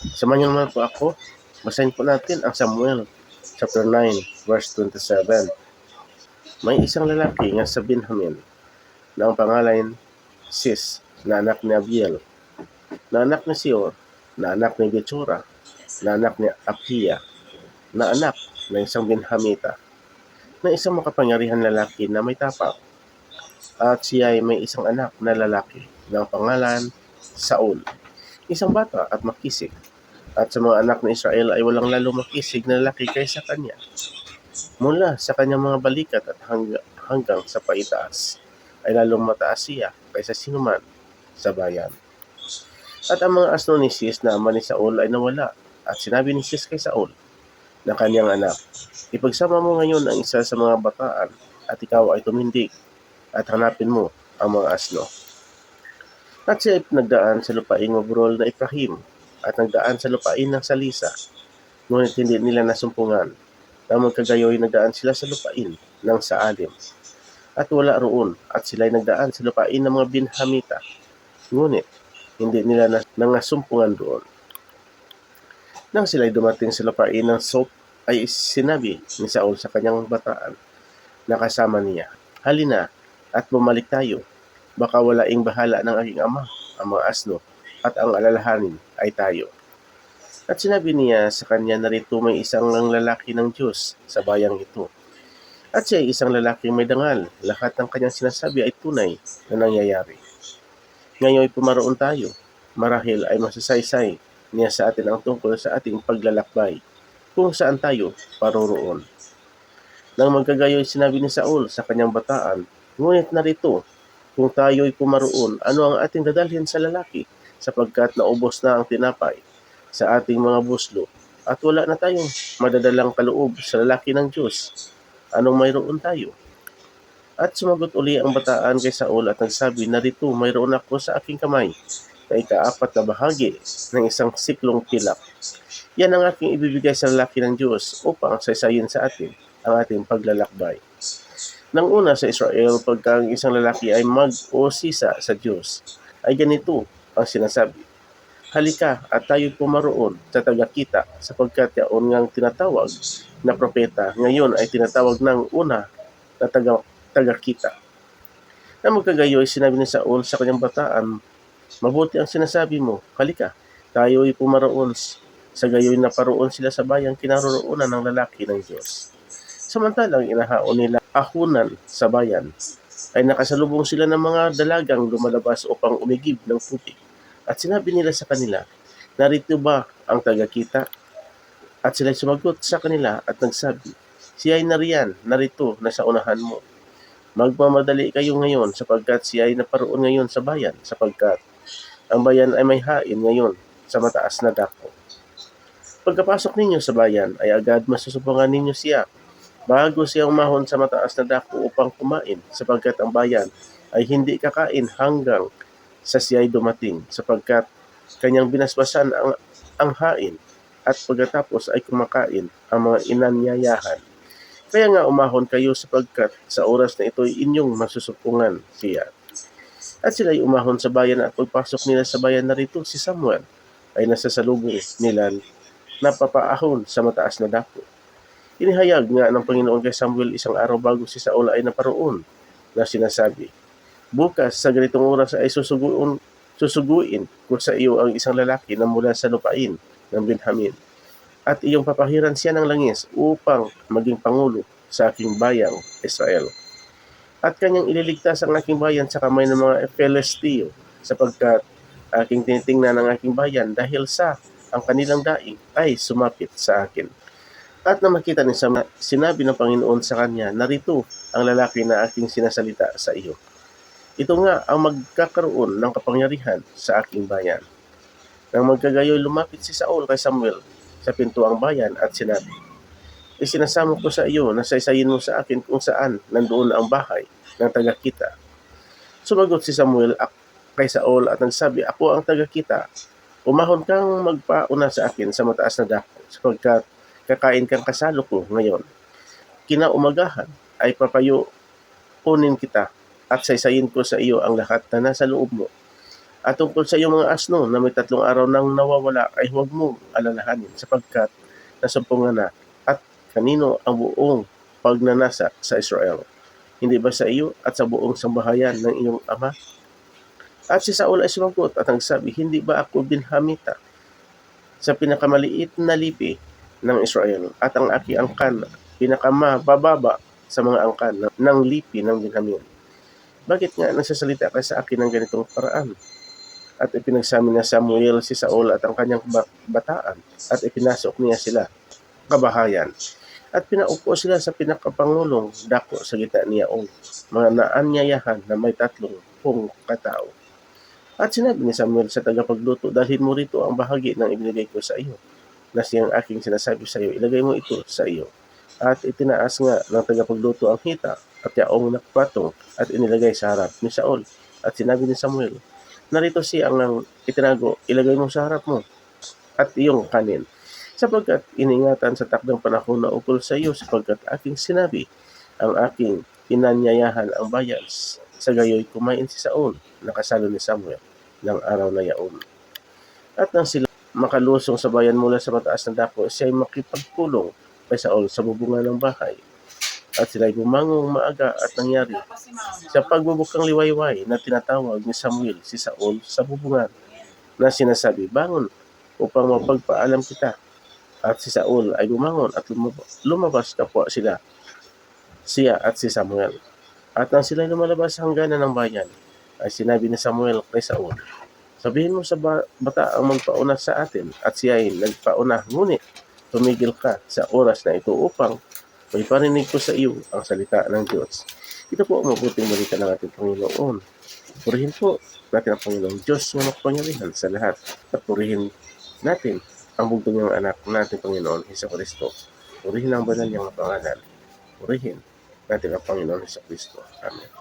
Samahan niyo naman po ako. Basahin po natin ang Samuel chapter 9 verse 27. May isang lalaki nga sa Benjamin na ang pangalan Sis, na anak ni Abiel, na anak ni Sior, na anak ni Gechura, na anak ni Apia, na anak ng isang Benhamita, na isang makapangyarihan lalaki na may tapak. At siya ay may isang anak na lalaki ang pangalan Saul, isang bata at makisig. At sa mga anak ng Israel ay walang lalo makisig na lalaki kaysa kanya. Mula sa kanyang mga balikat at hangga, hanggang sa paitaas ay lalong mataas siya kaysa sinuman sa bayan. At ang mga asno ni Sis na ama ni Saul ay nawala at sinabi ni Sis kay Saul na kanyang anak, Ipagsama mo ngayon ang isa sa mga bataan at ikaw ay tumindig at hanapin mo ang mga asno. At siya ay nagdaan sa lupaing maburol na Ibrahim at nagdaan sa lupain ng Salisa. Ngunit hindi nila nasumpungan. Nang magkagayoy nagdaan sila sa lupain ng Saalim. At wala roon at sila ay nagdaan sa lupain ng mga Binhamita. Ngunit hindi nila na nangasumpungan doon. Nang sila ay dumating sa lupain ng Sop, ay sinabi ni Saul sa kanyang bataan na kasama niya, Halina at bumalik tayo. Baka walaing bahala ng aking ama, ang mga asno, at ang alalahanin ay tayo. At sinabi niya sa kanya na rito may isang lang lalaki ng Diyos sa bayang ito. At siya ay isang lalaking may dangal. Lahat ng kanyang sinasabi ay tunay na nangyayari. Ngayon ay pumaroon tayo. Marahil ay masasaysay niya sa atin ang tungkol sa ating paglalakbay kung saan tayo paroroon. Nang magkagayoy sinabi ni Saul sa kanyang bataan, Ngunit narito, kung tayo'y pumaroon, ano ang ating dadalhin sa lalaki sapagkat naubos na ang tinapay sa ating mga buslo at wala na tayong madadalang kaloob sa lalaki ng Diyos. Anong mayroon tayo? At sumagot uli ang bataan kay Saul at nagsabi, Narito, mayroon ako sa aking kamay na ikaapat na bahagi ng isang siklong pilak. Yan ang aking ibibigay sa lalaki ng Diyos upang saysayin sa atin ang ating paglalakbay. Nang una sa Israel, pagka ang isang lalaki ay mag-usisa sa Diyos, ay ganito ang sinasabi. Halika at tayo pumaroon sa tagakita sapagkat yaon ngang tinatawag na propeta ngayon ay tinatawag ng una na taga, tagakita. Na magkagayoy, sinabi ni Saul sa kanyang bataan, Mabuti ang sinasabi mo, halika, tayo ay pumaroon sa gayoy na paroon sila sa bayang kinaroroonan ng lalaki ng Diyos. Samantalang inahaon nila ahunan sa bayan, ay nakasalubong sila ng mga dalagang lumalabas upang umigib ng putik. At sinabi nila sa kanila, narito ba ang tagakita? At sila sumagot sa kanila at nagsabi, siya ay nariyan, narito, nasa unahan mo. Magmamadali kayo ngayon sapagkat siya ay naparoon ngayon sa bayan sapagkat ang bayan ay may hain ngayon sa mataas na dako. Pagkapasok ninyo sa bayan ay agad masusupungan ninyo siya bago siya umahon sa mataas na dako upang kumain sapagkat ang bayan ay hindi kakain hanggang sa siya ay dumating sapagkat kanyang binasbasan ang, ang hain at pagkatapos ay kumakain ang mga inanyayahan. Kaya nga umahon kayo sapagkat sa oras na ito ay inyong masusupungan siya. At sila ay umahon sa bayan at pagpasok nila sa bayan na rito si Samuel ay nasa salubong nila napapaahon sa mataas na dako. Inihayag nga ng Panginoon kay Samuel isang araw bago si Saul ay naparoon na sinasabi, Bukas sa ganitong oras ay susuguin, susuguin ko sa iyo ang isang lalaki na mula sa lupain ng Benjamin at iyong papahiran siya ng langis upang maging pangulo sa aking bayang Israel. At kanyang ililigtas ang aking bayan sa kamay ng mga Pelestio sapagkat aking tinitingnan ang aking bayan dahil sa ang kanilang daing ay sumapit sa akin. At na makita ni sinabi ng Panginoon sa kanya, narito ang lalaki na aking sinasalita sa iyo. Ito nga ang magkakaroon ng kapangyarihan sa aking bayan. Nang magkagayoy lumapit si Saul kay Samuel sa pintuang bayan at sinabi, Isinasamo ko sa iyo na saysayin mo sa akin kung saan nandoon ang bahay ng tagakita. Sumagot si Samuel kay Saul at nagsabi, Ako ang tagakita. Umahon kang magpauna sa akin sa mataas na dako sapagkat kakain kang kasalo ko ngayon. Kinaumagahan ay papayo kunin kita at saysayin ko sa iyo ang lahat na nasa loob mo At tungkol sa iyong mga asno na may tatlong araw nang nawawala ay huwag mo alalahanin sapagkat nasumpungan na at kanino ang buong pagnanasa sa Israel. Hindi ba sa iyo at sa buong sambahayan ng iyong ama? At si Saul ay sumagot at nagsabi, Hindi ba ako binhamita sa pinakamaliit na lipi ng Israel at ang aking angkan pinakamabababa sa mga angkan ng, ng lipi ng Benjamin. Bakit nga nagsasalita ka sa akin ng ganitong paraan? At ipinagsamin na Samuel si Saul at ang kanyang ba- bataan at ipinasok niya sila kabahayan. At pinaupo sila sa pinakapangulong dako sa gitna niya o mga naanyayahan na may tatlong pong katao. At sinabi ni Samuel sa tagapagluto, dalhin mo rito ang bahagi ng ibinigay ko sa iyo. Na siyang aking sinasabi sa iyo, ilagay mo ito sa iyo. At itinaas nga ng tagapagluto ang hita at yaong nakpatong at inilagay sa harap ni Saul. At sinabi ni Samuel, narito siya ang itinago, ilagay mo sa harap mo at iyong kanin. Sapagkat iningatan sa takdang panahon na ukol sa iyo sapagkat aking sinabi, ang aking inanyayahan ang bayan. Sa gayoy kumain si Saul, nakasalo ni Samuel ng araw na yaon. At nang sila makalusong sa bayan mula sa mataas na dako, siya ay makipagpulong kay Saul sa bubungan ng bahay. At sila ay bumangong maaga at nangyari sa pagbubukang liwayway na tinatawag ni Samuel si Saul sa bubungan na sinasabi, bangon upang mapagpaalam kita. At si Saul ay bumangon at lumabas, kapwa sila, siya at si Samuel. At nang sila lumalabas hangganan ng bayan, ay sinabi ni Samuel kay Saul, Sabihin mo sa ba- bata ang magpauna sa atin at siya ay nagpauna. Ngunit tumigil ka sa oras na ito upang may parinig ko sa iyo ang salita ng Diyos. Ito po ang mabuting balita ng ating Panginoon. Purihin po natin ang Panginoong Diyos na makapangyarihan sa lahat at purihin natin ang bugtong niyang anak natin Panginoon Heso Kristo. Purihin ang banal niyang pangalan. Purihin natin ang Panginoon Heso Kristo. Amen.